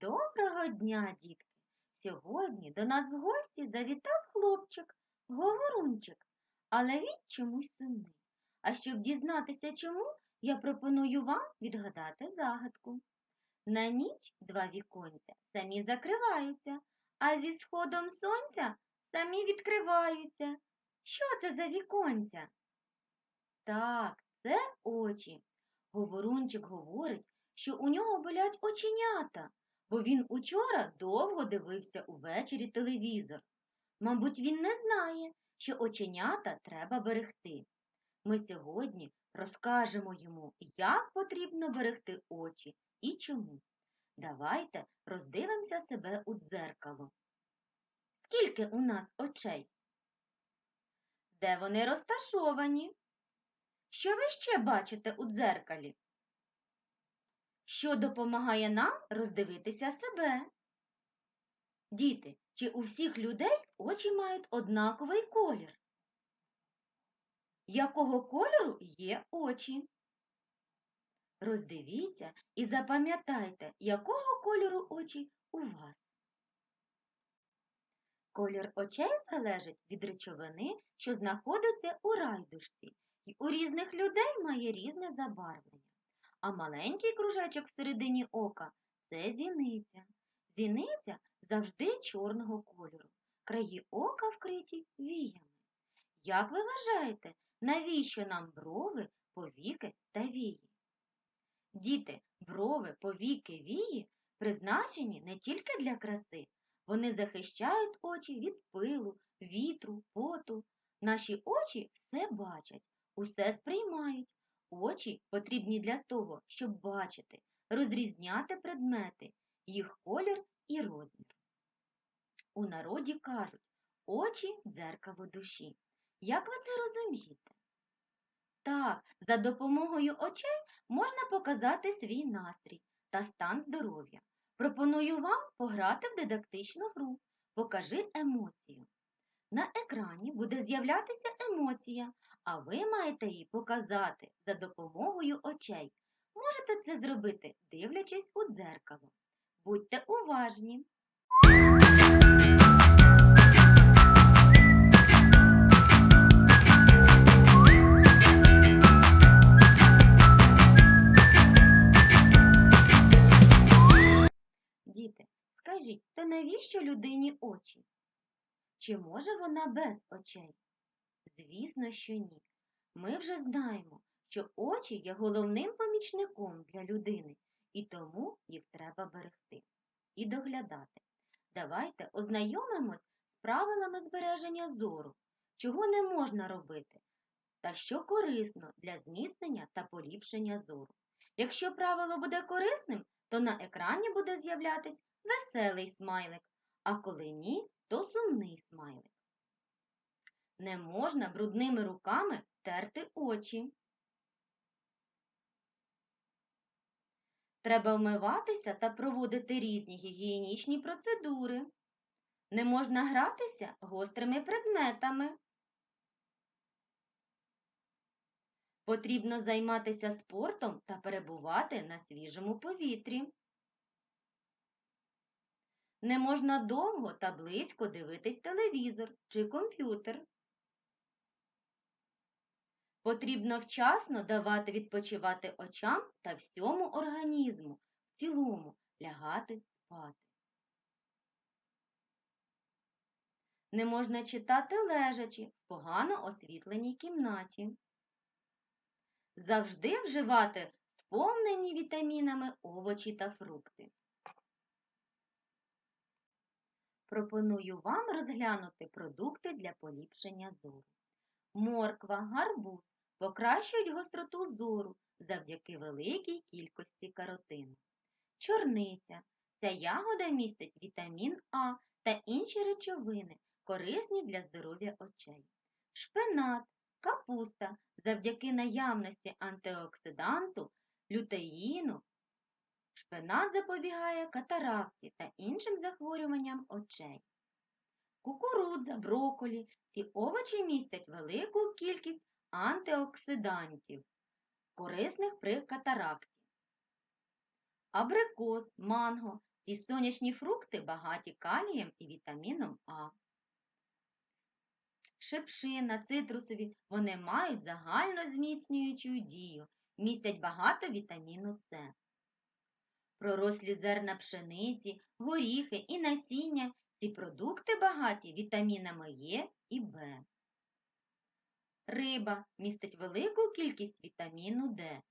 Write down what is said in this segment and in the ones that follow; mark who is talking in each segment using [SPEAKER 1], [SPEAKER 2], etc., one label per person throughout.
[SPEAKER 1] Доброго дня, дітки! Сьогодні до нас в гості завітав хлопчик, говорунчик, але він чомусь сумний. А щоб дізнатися чому, я пропоную вам відгадати загадку. На ніч два віконця самі закриваються, а зі сходом сонця самі відкриваються. Що це за віконця? Так, це очі. Говорунчик говорить, що у нього болять оченята, бо він учора довго дивився увечері телевізор. Мабуть, він не знає, що оченята треба берегти. Ми сьогодні розкажемо йому, як потрібно берегти очі і чому. Давайте роздивимося себе у дзеркало. Скільки у нас очей? Де вони розташовані? Що ви ще бачите у дзеркалі? Що допомагає нам роздивитися себе? Діти, чи у всіх людей очі мають однаковий колір? Якого кольору є очі? Роздивіться і запам'ятайте, якого кольору очі у вас. Колір очей залежить від речовини, що знаходиться у райдушці, і у різних людей має різне забарвлення. А маленький кружечок всередині ока це зіниця. Зіниця завжди чорного кольору. Краї ока вкриті віями. Як ви вважаєте, навіщо нам брови, повіки та вії? Діти, брови, повіки, вії призначені не тільки для краси. Вони захищають очі від пилу, вітру, поту. Наші очі все бачать, усе сприймають. Очі потрібні для того, щоб бачити, розрізняти предмети, їх колір і розмір. У народі кажуть очі дзеркало душі. Як ви це розумієте? Так, за допомогою очей можна показати свій настрій та стан здоров'я. Пропоную вам пограти в дидактичну гру. Покажи емоцію. На екрані буде з'являтися емоція, а ви маєте її показати за допомогою очей. Можете це зробити, дивлячись у дзеркало. Будьте уважні! Діти, скажіть, то навіщо людині очі? Чи може вона без очей? Звісно, що ні. Ми вже знаємо, що очі є головним помічником для людини, і тому їх треба берегти і доглядати. Давайте ознайомимось з правилами збереження зору, чого не можна робити, та що корисно для зміцнення та поліпшення зору. Якщо правило буде корисним, то на екрані буде з'являтись веселий смайлик, а коли ні, то сумний смайлик. Не можна брудними руками терти очі. Треба вмиватися та проводити різні гігієнічні процедури. Не можна гратися гострими предметами. Потрібно займатися спортом та перебувати на свіжому повітрі. Не можна довго та близько дивитись телевізор чи комп'ютер. Потрібно вчасно давати відпочивати очам та всьому організму, в цілому лягати спати. Не можна читати лежачи в погано освітленій кімнаті. Завжди вживати сповнені вітамінами овочі та фрукти. Пропоную вам розглянути продукти для поліпшення зору. Морква, гарбуз покращують гостроту зору завдяки великій кількості каротину. Чорниця. Ця ягода містить вітамін А та інші речовини, корисні для здоров'я очей. Шпинат, капуста завдяки наявності антиоксиданту, лютеїну. Шпинат запобігає катаракті та іншим захворюванням очей. Кукурудза, броколі – ці овочі містять велику кількість антиоксидантів, корисних при катаракті. Абрикос, манго Ці сонячні фрукти багаті калієм і вітаміном А. Шипшина, цитрусові вони мають загально зміцнюючу дію, містять багато вітаміну С. Пророслі зерна пшениці, горіхи і насіння ці продукти багаті вітамінами Е і Б. Риба містить велику кількість вітаміну Д.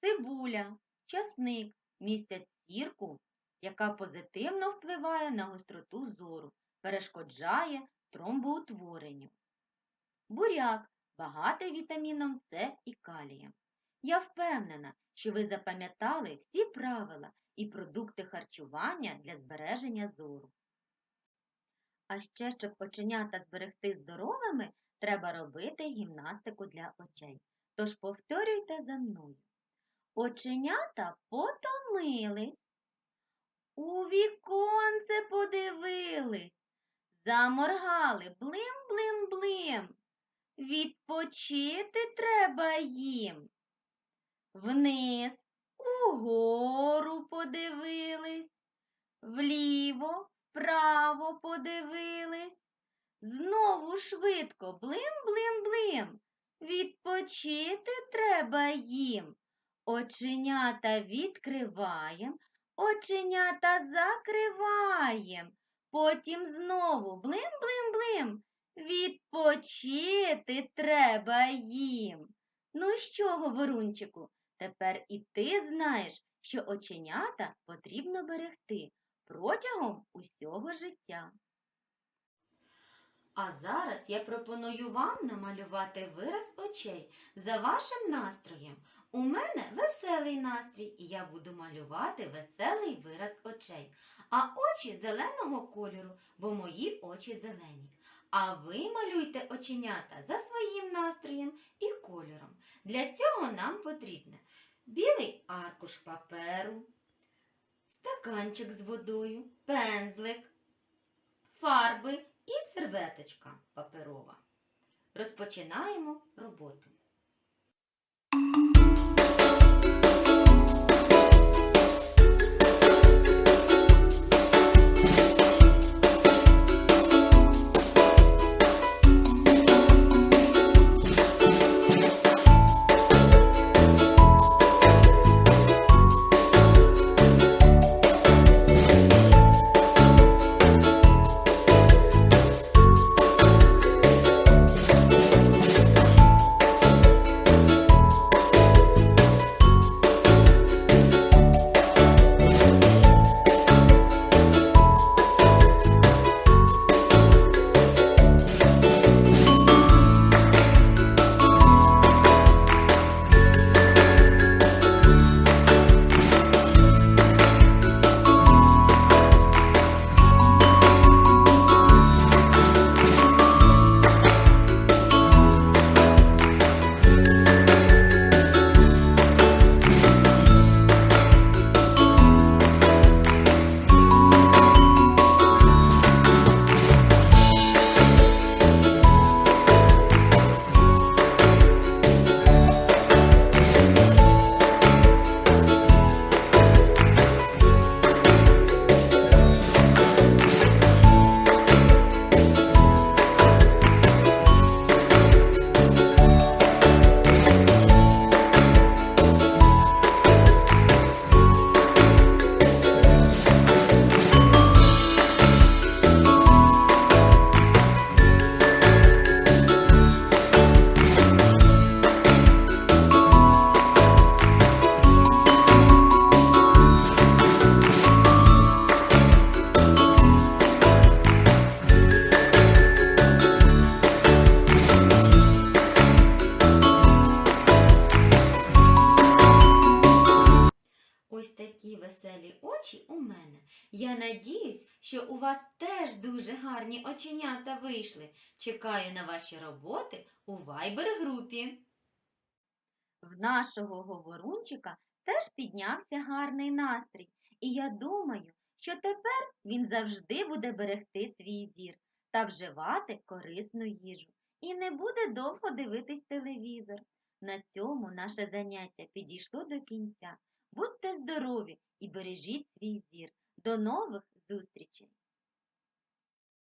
[SPEAKER 1] Цибуля, часник містять сірку, яка позитивно впливає на гостроту зору, перешкоджає тромбоутворенню. Буряк багатий вітаміном С і калієм. Я впевнена, що ви запам'ятали всі правила і продукти харчування для збереження зору. А ще, щоб оченята зберегти здоровими, треба робити гімнастику для очей. Тож повторюйте за мною. Оченята потомились, у віконце подивились, заморгали блим-блим-блим. Відпочити треба їм. Вниз угору подивились, вліво, вправо подивились. Знову швидко блим-блим-блим. Відпочити треба їм. Оченята відкриваєм, оченята закриваєм. Потім знову блим-блим-блим. Відпочити треба їм. Ну що, говорунчику, тепер і ти знаєш, що оченята потрібно берегти протягом усього життя. А зараз я пропоную вам намалювати вираз очей за вашим настроєм. У мене веселий настрій, і я буду малювати веселий вираз очей. А очі зеленого кольору, бо мої очі зелені. А ви малюйте оченята за своїм настроєм і кольором. Для цього нам потрібне білий аркуш паперу, стаканчик з водою, пензлик, фарби і серветочка паперова. Розпочинаємо роботу. Такі веселі очі у мене. Я надіюсь, що у вас теж дуже гарні оченята вийшли. Чекаю на ваші роботи у Viber-групі. В нашого говорунчика теж піднявся гарний настрій, і я думаю, що тепер він завжди буде берегти свій зір та вживати корисну їжу і не буде довго дивитись телевізор. На цьому наше заняття підійшло до кінця. Будьте здорові і бережіть свій зір. До нових зустрічей!